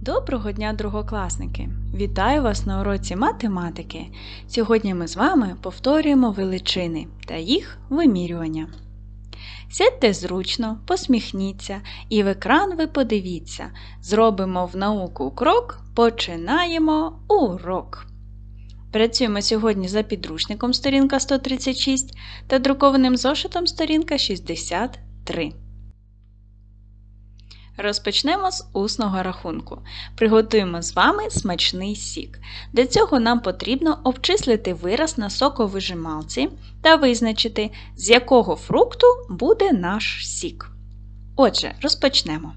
Доброго дня, другокласники! Вітаю вас на уроці математики. Сьогодні ми з вами повторюємо величини та їх вимірювання. Сядьте зручно, посміхніться і в екран ви подивіться. Зробимо в науку крок, починаємо урок. Працюємо сьогодні за підручником сторінка 136 та друкованим зошитом сторінка 63. Розпочнемо з усного рахунку. Приготуємо з вами смачний сік. Для цього нам потрібно обчислити вираз на соковижималці та визначити, з якого фрукту буде наш сік. Отже, розпочнемо.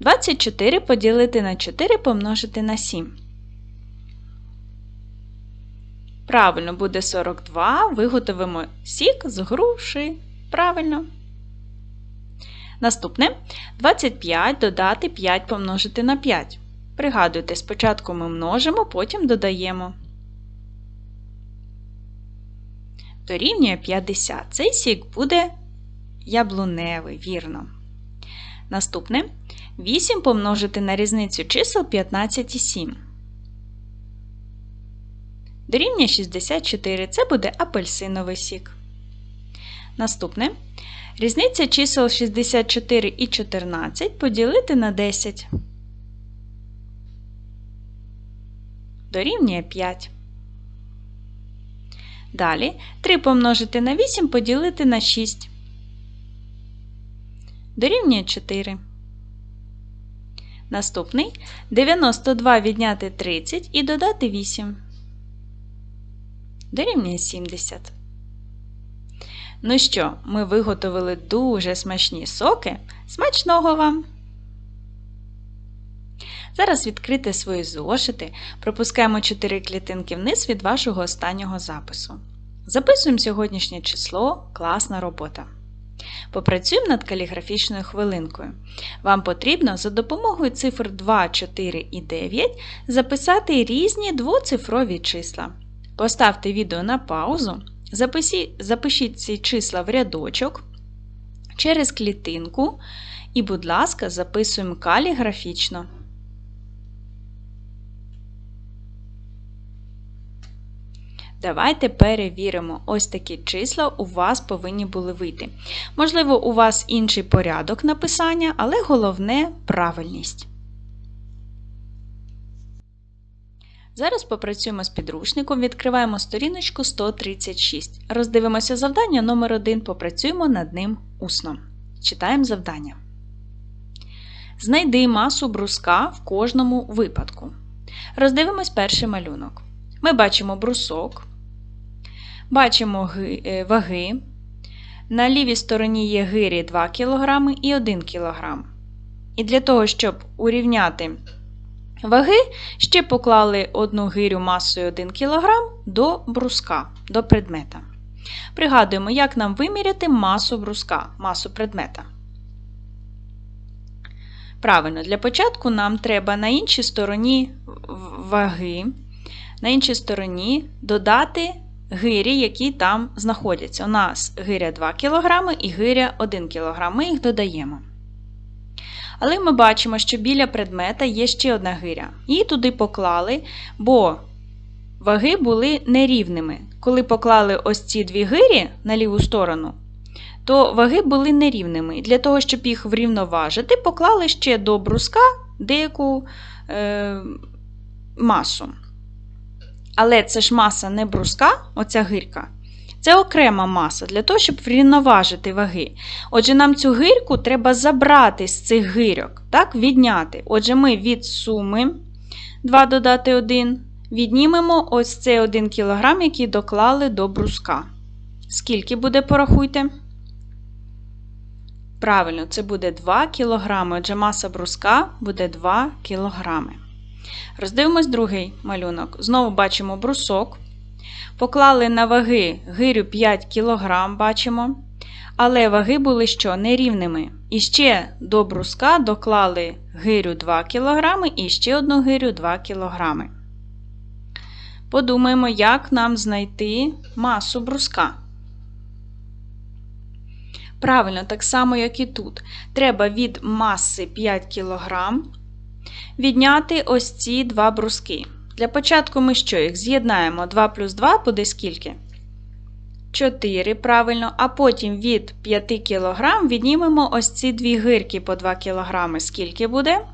24 поділити на 4 помножити на 7. Правильно буде 42. Виготовимо сік з груші. Правильно. Наступне 25 додати 5 помножити на 5. Пригадуйте, спочатку ми множимо, потім додаємо. Дорівнює 50. Цей сік буде яблуневий, вірно. Наступне 8 помножити на різницю чисел 15 і 7. Дорівнює 64. Це буде апельсиновий сік. Наступне Різниця чисел 64 і 14 поділити на 10. Дорівнює 5. Далі 3 помножити на 8 поділити на 6. Дорівнює 4. Наступний 92 відняти 30 і додати 8. Дорівнює 70. Ну що, ми виготовили дуже смачні соки. Смачного вам! Зараз відкрите свої зошити, пропускаємо 4 клітинки вниз від вашого останнього запису. Записуємо сьогоднішнє число, класна робота. Попрацюємо над каліграфічною хвилинкою. Вам потрібно за допомогою цифр 2, 4 і 9 записати різні двоцифрові числа. Поставте відео на паузу. Запишіть, запишіть ці числа в рядочок через клітинку і, будь ласка, записуємо каліграфічно. Давайте перевіримо, ось такі числа у вас повинні були вийти. Можливо, у вас інший порядок написання, але головне правильність. Зараз попрацюємо з підручником, відкриваємо сторіночку 136. Роздивимося завдання номер 1 попрацюємо над ним усно. Читаємо завдання. Знайди масу бруска в кожному випадку. Роздивимось перший малюнок. Ми бачимо брусок, бачимо е, ваги. На лівій стороні є гирі 2 кг і 1 кг. І для того, щоб урівняти ваги, ще поклали одну гирю масою 1 кг до бруска, до предмета. Пригадуємо, як нам виміряти масу бруска, масу предмета. Правильно, для початку нам треба на іншій стороні ваги, на іншій стороні додати гирі, які там знаходяться. У нас гиря 2 кг і гиря 1 кг. Ми їх додаємо. Але ми бачимо, що біля предмета є ще одна гиря. Її туди поклали, бо ваги були нерівними. Коли поклали ось ці дві гирі на ліву сторону, то ваги були нерівними. І для того, щоб їх врівноважити, поклали ще до бруска деяку е, масу. Але це ж маса не бруска, оця гирка, це окрема маса для того, щоб врівноважити ваги. Отже, нам цю гирку треба забрати з цих гирьок, так, відняти. Отже, ми від суми 2 додати 1, віднімемо ось цей 1 кг, який доклали до бруска. Скільки буде, порахуйте? Правильно, це буде 2 кг, отже, маса бруска буде 2 кг. Роздивимось другий малюнок. Знову бачимо брусок. Поклали на ваги гирю 5 кг, бачимо. Але ваги були що нерівними. І ще до бруска доклали гирю 2 кг і ще одну гирю 2 кг. Подумаємо, як нам знайти масу бруска. Правильно, так само, як і тут. Треба від маси 5 кг відняти ось ці два бруски. Для початку ми що їх з'єднаємо 2 плюс 2 буде скільки? 4, правильно, а потім від 5 кг віднімемо ось ці дві гирки по 2 кг. Скільки буде?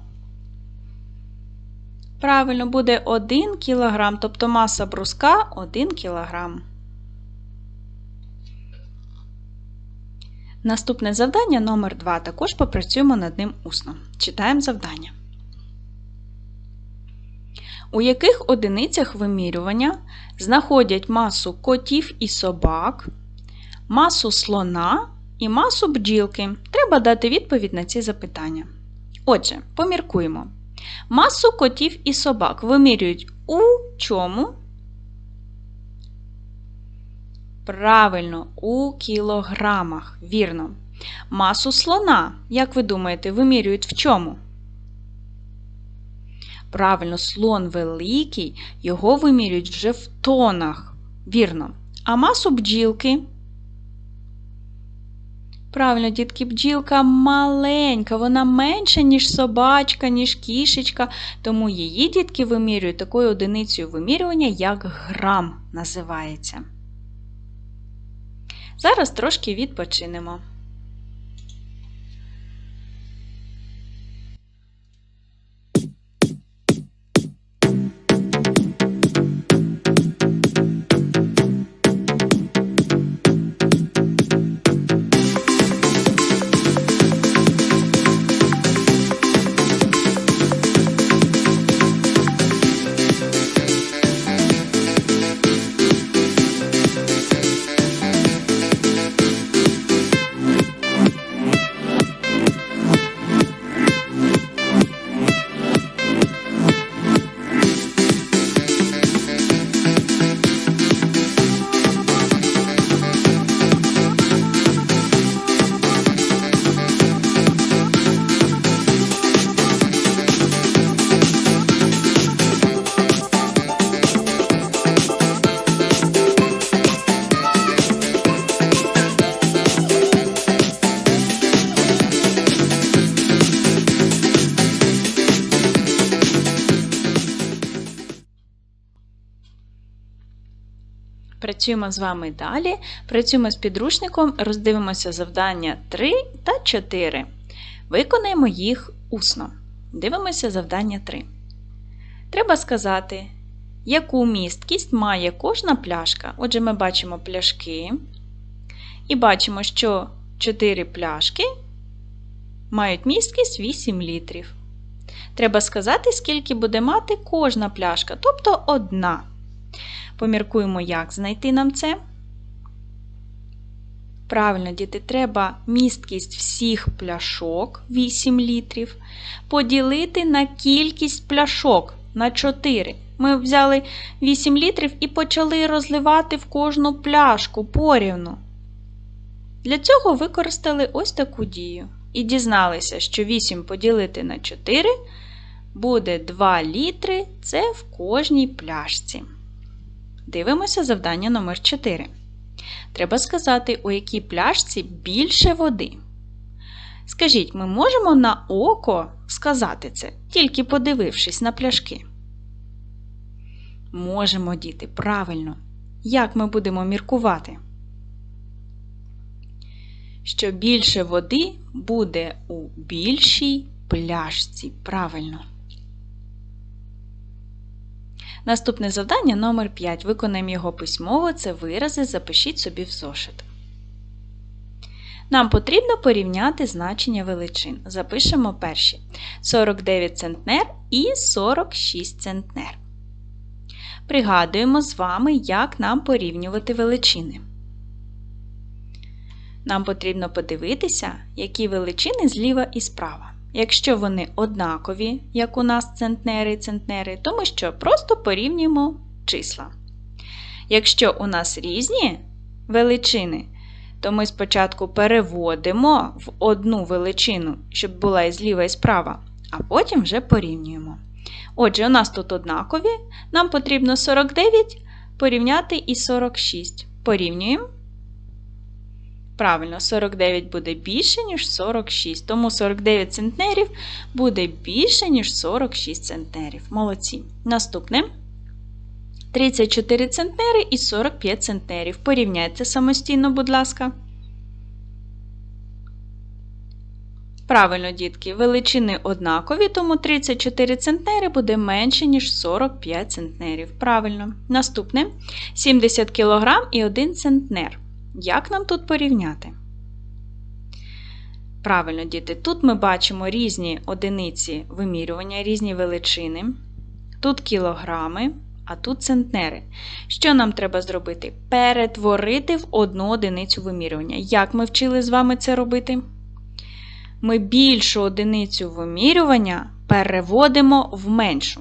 Правильно, буде 1 кг, тобто маса бруска 1 кг. Наступне завдання номер 2 Також попрацюємо над ним усно. Читаємо завдання. У яких одиницях вимірювання знаходять масу котів і собак, масу слона і масу бджілки? Треба дати відповідь на ці запитання. Отже, поміркуємо. Масу котів і собак вимірюють у чому? Правильно, у кілограмах. Вірно. Масу слона, як ви думаєте, вимірюють в чому? Правильно, слон великий, його вимірюють вже в тонах. Вірно. А масу бджілки? Правильно, дітки, бджілка маленька, вона менша, ніж собачка, ніж кішечка, тому її дітки вимірюють такою одиницею вимірювання, як грам називається. Зараз трошки відпочинемо. Працюємо з вами далі. Працюємо з підручником, роздивимося завдання 3 та 4. Виконаємо їх усно. Дивимося завдання 3. Треба сказати, яку місткість має кожна пляшка. Отже, ми бачимо пляшки. І бачимо, що 4 пляшки мають місткість 8 літрів. Треба сказати, скільки буде мати кожна пляшка, тобто одна. Поміркуємо, як знайти нам це. Правильно, діти, треба місткість всіх пляшок 8 літрів поділити на кількість пляшок на 4. Ми взяли 8 літрів і почали розливати в кожну пляшку порівну. Для цього використали ось таку дію. І дізналися, що 8 поділити на 4 буде 2 літри це в кожній пляшці. Дивимося завдання номер 4. Треба сказати, у якій пляшці більше води. Скажіть, ми можемо на око сказати це, тільки подивившись на пляшки? Можемо, діти, правильно. Як ми будемо міркувати? Що більше води буде у більшій пляшці. Правильно. Наступне завдання номер 5 Виконаємо його письмово, це вирази, запишіть собі в зошит. Нам потрібно порівняти значення величин. Запишемо перші 49 центнер і 46 центнер. Пригадуємо з вами, як нам порівнювати величини. Нам потрібно подивитися, які величини зліва і справа. Якщо вони однакові, як у нас центнери і центнери, то ми що? Просто порівнюємо числа. Якщо у нас різні величини, то ми спочатку переводимо в одну величину, щоб була і зліва і справа, а потім вже порівнюємо. Отже, у нас тут однакові, нам потрібно 49 порівняти і 46. Порівнюємо. Правильно, 49 буде більше, ніж 46. Тому 49 центнерів буде більше, ніж 46 центнерів. Молодці. Наступне. 34 центнери і 45 центнерів. Порівняйте самостійно, будь ласка. Правильно, дітки, величини однакові, тому 34 центнери буде менше, ніж 45 центнерів. Правильно. Наступне 70 кг і 1 центнер. Як нам тут порівняти? Правильно, діти, тут ми бачимо різні одиниці вимірювання, різні величини. Тут кілограми, а тут центнери. Що нам треба зробити? Перетворити в одну одиницю вимірювання. Як ми вчили з вами це робити? Ми більшу одиницю вимірювання переводимо в меншу.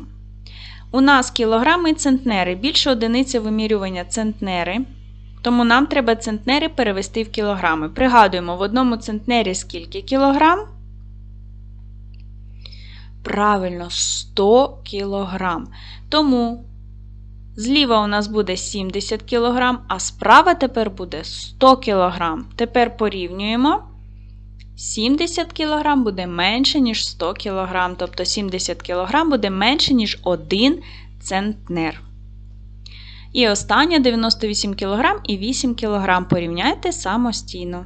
У нас кілограми і центнери. Більша одиниця вимірювання центнери. Тому нам треба центнери перевести в кілограми. Пригадуємо, в одному центнері скільки кілограм? Правильно, 100 кілограм. Тому зліва у нас буде 70 кілограм, а справа тепер буде 100 кілограм. Тепер порівнюємо. 70 кг буде менше, ніж 100 кг, тобто 70 кг буде менше, ніж 1 центнер. І останнє 98 кг і 8 кг порівняйте самостійно.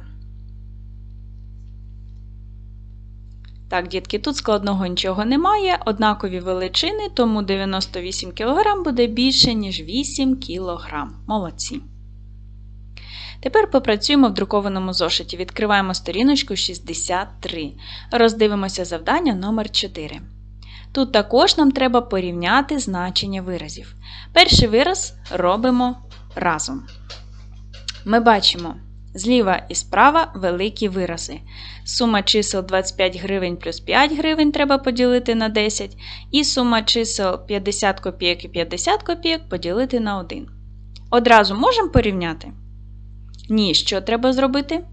Так, дітки, тут складного нічого немає, однакові величини, тому 98 кг буде більше, ніж 8 кг. Молодці. Тепер попрацюємо в друкованому зошиті. Відкриваємо сторіночку 63. Роздивимося завдання номер 4 Тут також нам треба порівняти значення виразів. Перший вираз робимо разом. Ми бачимо зліва і справа великі вирази. Сума чисел 25 гривень плюс 5 гривень треба поділити на 10. І сума чисел 50 копійок і 50 копійок поділити на 1. Одразу можемо порівняти? Ні, що треба зробити?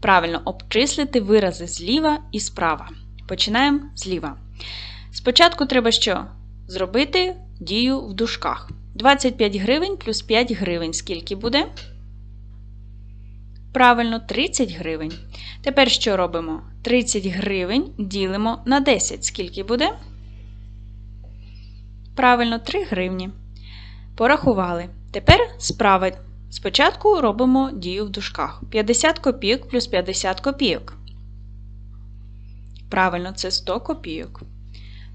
Правильно, обчислити вирази зліва і справа. Починаємо зліва. Спочатку треба що? Зробити дію в дужках. 25 гривень плюс 5 гривень. Скільки буде? Правильно, 30 гривень. Тепер що робимо? 30 гривень ділимо на 10. Скільки буде? Правильно, 3 гривні. Порахували. Тепер справа. Спочатку робимо дію в дужках. 50 копійок плюс 50 копійок. Правильно, це 100 копійок.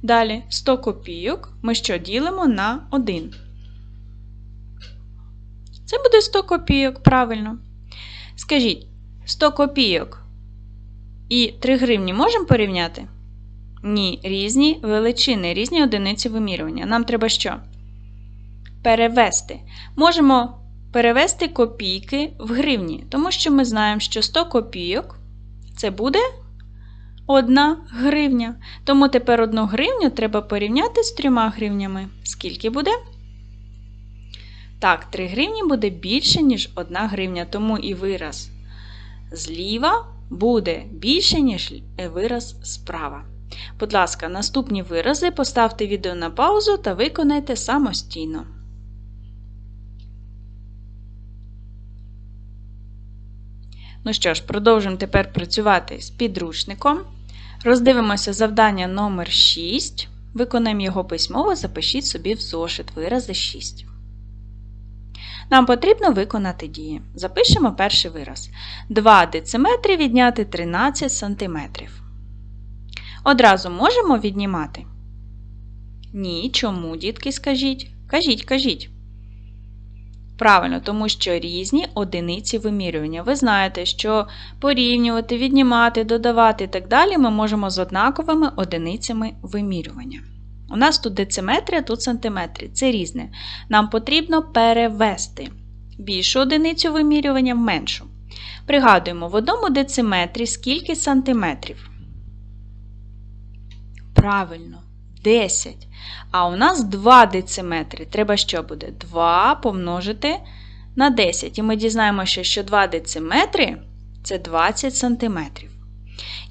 Далі 100 копійок ми що ділимо на 1. Це буде 100 копійок, правильно. Скажіть, 100 копійок і 3 гривні можемо порівняти? Ні, різні величини, різні одиниці вимірювання. Нам треба що? Перевести. Можемо перевести копійки в гривні, тому що ми знаємо, що 100 копійок це буде 1 гривня. Тому тепер 1 гривню треба порівняти з 3 гривнями. Скільки буде? Так, 3 гривні буде більше, ніж 1 гривня, тому і вираз зліва буде більше, ніж вираз справа. Будь ласка, наступні вирази поставте відео на паузу та виконайте самостійно. Ну що ж, продовжуємо тепер працювати з підручником. Роздивимося завдання номер 6. Виконаємо його письмово, запишіть собі в зошит вирази 6. Нам потрібно виконати дії. Запишемо перший вираз. 2 дециметри відняти 13 см. Одразу можемо віднімати? Ні. Чому, дітки, скажіть? Кажіть, кажіть. Правильно, тому що різні одиниці вимірювання. Ви знаєте, що порівнювати, віднімати, додавати і так далі ми можемо з однаковими одиницями вимірювання. У нас тут дециметри, а тут сантиметри. Це різне. Нам потрібно перевести більшу одиницю вимірювання в меншу. Пригадуємо, в одному дециметрі скільки сантиметрів? Правильно, 10. А у нас 2 дециметри. Треба що буде? 2 помножити на 10. І ми дізнаємося, що 2 дециметри це 20 сантиметрів.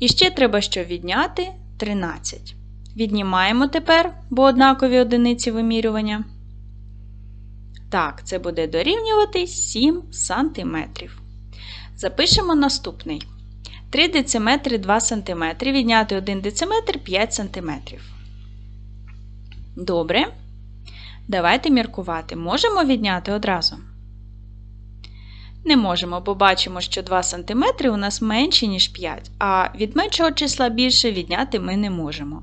І ще треба що відняти 13. Віднімаємо тепер, бо однакові одиниці вимірювання. Так, це буде дорівнювати 7 сантиметрів. Запишемо наступний. 3 дециметри 2 см. Відняти 1 дециметр 5 см. Добре. Давайте міркувати. Можемо відняти одразу? Не можемо, бо бачимо, що 2 см у нас менше, ніж 5, а від меншого числа більше відняти ми не можемо.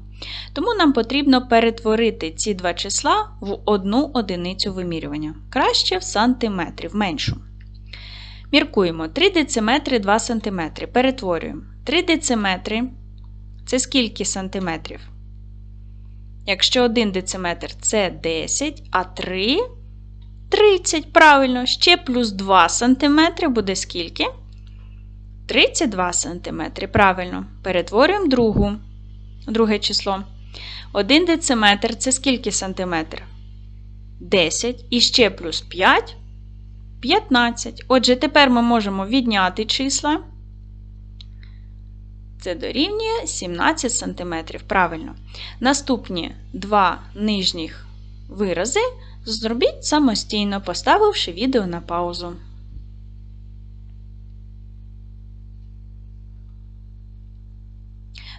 Тому нам потрібно перетворити ці два числа в одну одиницю вимірювання. Краще в сантиметри, в меншу. Міркуємо 3 дециметри 2 см. Перетворюємо. 3 дециметри це скільки сантиметрів? Якщо 1 дециметр це 10, а 3 30. Правильно, ще плюс 2 см буде скільки? 32 см. Правильно. Перетворюємо другу, друге число. 1 дециметр це скільки сантиметр? 10. І ще плюс 5 15. Отже, тепер ми можемо відняти числа. Це дорівнює 17 см. Правильно. Наступні два нижніх вирази зробіть самостійно, поставивши відео на паузу.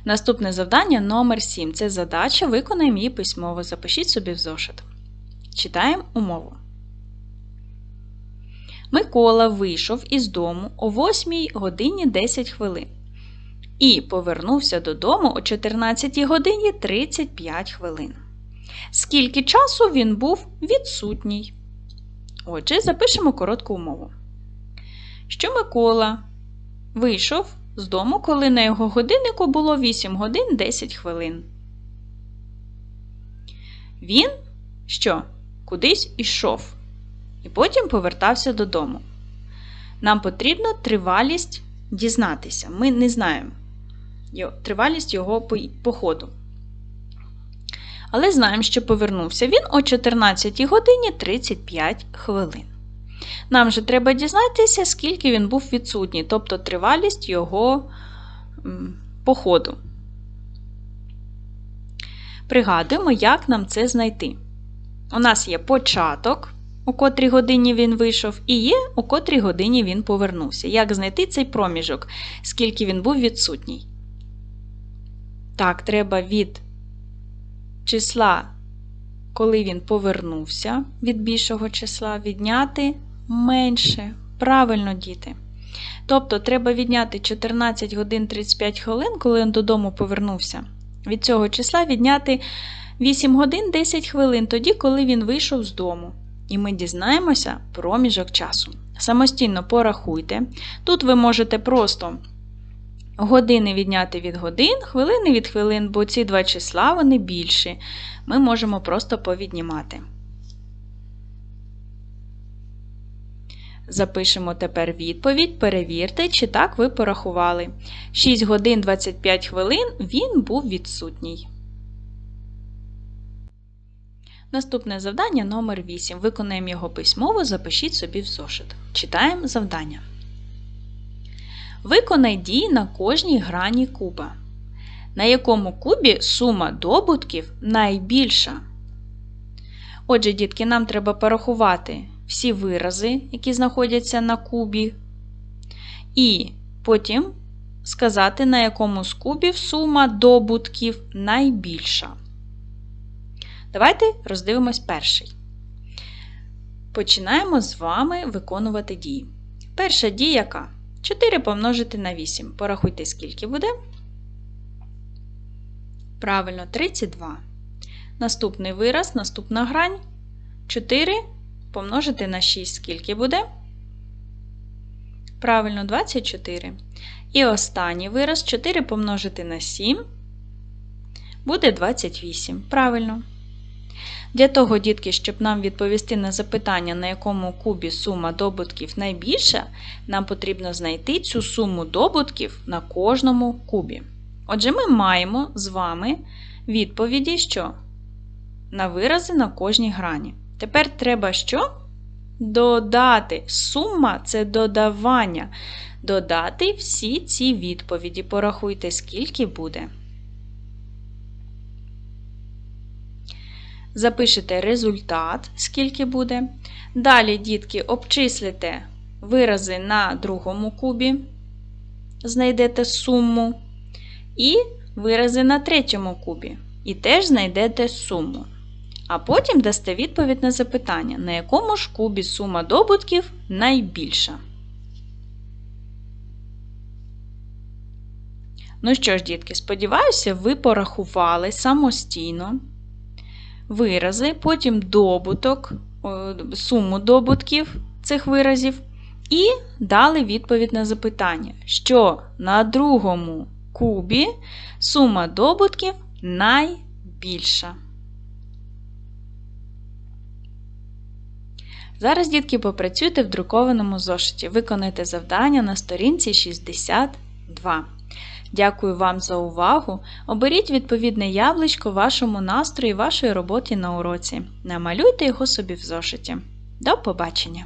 Наступне завдання номер 7 Це задача, виконаємо її письмово. Запишіть собі в зошит. Читаємо умову. Микола вийшов із дому о 8 годині 10 хвилин і повернувся додому о 14 годині 35 хвилин. Скільки часу він був відсутній? Отже, запишемо коротку умову. Що Микола вийшов з дому, коли на його годиннику було 8 годин 10 хвилин. Він що? Кудись ішов і потім повертався додому. Нам потрібно тривалість дізнатися. Ми не знаємо тривалість його походу. Але знаємо, що повернувся він о 14 годині 35 хвилин. Нам же треба дізнатися, скільки він був відсутній, тобто тривалість його походу. Пригадуємо, як нам це знайти. У нас є початок, у котрій годині він вийшов, і є, у котрій годині він повернувся. Як знайти цей проміжок, скільки він був відсутній? Так, треба від числа, коли він повернувся від більшого числа, відняти менше. Правильно, діти. Тобто, треба відняти 14 годин 35 хвилин, коли він додому повернувся. Від цього числа відняти 8 годин 10 хвилин, тоді, коли він вийшов з дому. І ми дізнаємося проміжок часу. Самостійно порахуйте. Тут ви можете просто Години відняти від годин, хвилини від хвилин, бо ці два числа вони більші. Ми можемо просто повіднімати. Запишемо тепер відповідь, перевірте, чи так ви порахували. 6 годин 25 хвилин він був відсутній. Наступне завдання номер 8. Виконаємо його письмово, запишіть собі в зошит. Читаємо завдання. Виконай дії на кожній грані куба. На якому кубі сума добутків найбільша. Отже, дітки, нам треба порахувати всі вирази, які знаходяться на кубі. І потім сказати, на якому з кубів сума добутків найбільша. Давайте роздивимось перший. Починаємо з вами виконувати дії. Перша дія яка? 4 помножити на 8. Порахуйте, скільки буде. Правильно, 32. Наступний вираз, наступна грань. 4 помножити на 6, скільки буде? Правильно, 24. І останній вираз 4 помножити на 7 буде 28. Правильно. Для того, дітки, щоб нам відповісти на запитання, на якому кубі сума добутків найбільша, нам потрібно знайти цю суму добутків на кожному кубі. Отже, ми маємо з вами відповіді, що на вирази на кожній грані. Тепер треба що? Додати. Сума це додавання. Додати всі ці відповіді. Порахуйте, скільки буде. Запишете результат, скільки буде. Далі, дітки, обчислите вирази на другому кубі, знайдете суму, і вирази на третьому кубі, і теж знайдете суму. А потім дасте відповідь на запитання, на якому ж кубі сума добутків найбільша. Ну що ж, дітки, сподіваюся, ви порахували самостійно вирази, потім добуток, суму добутків цих виразів, і дали відповідь на запитання, що на другому кубі сума добутків найбільша. Зараз, дітки, попрацюйте в друкованому зошиті. Виконайте завдання на сторінці 62. Дякую вам за увагу. Оберіть відповідне яблучко вашому настрою і вашої роботі на уроці. Намалюйте його собі в зошиті. До побачення!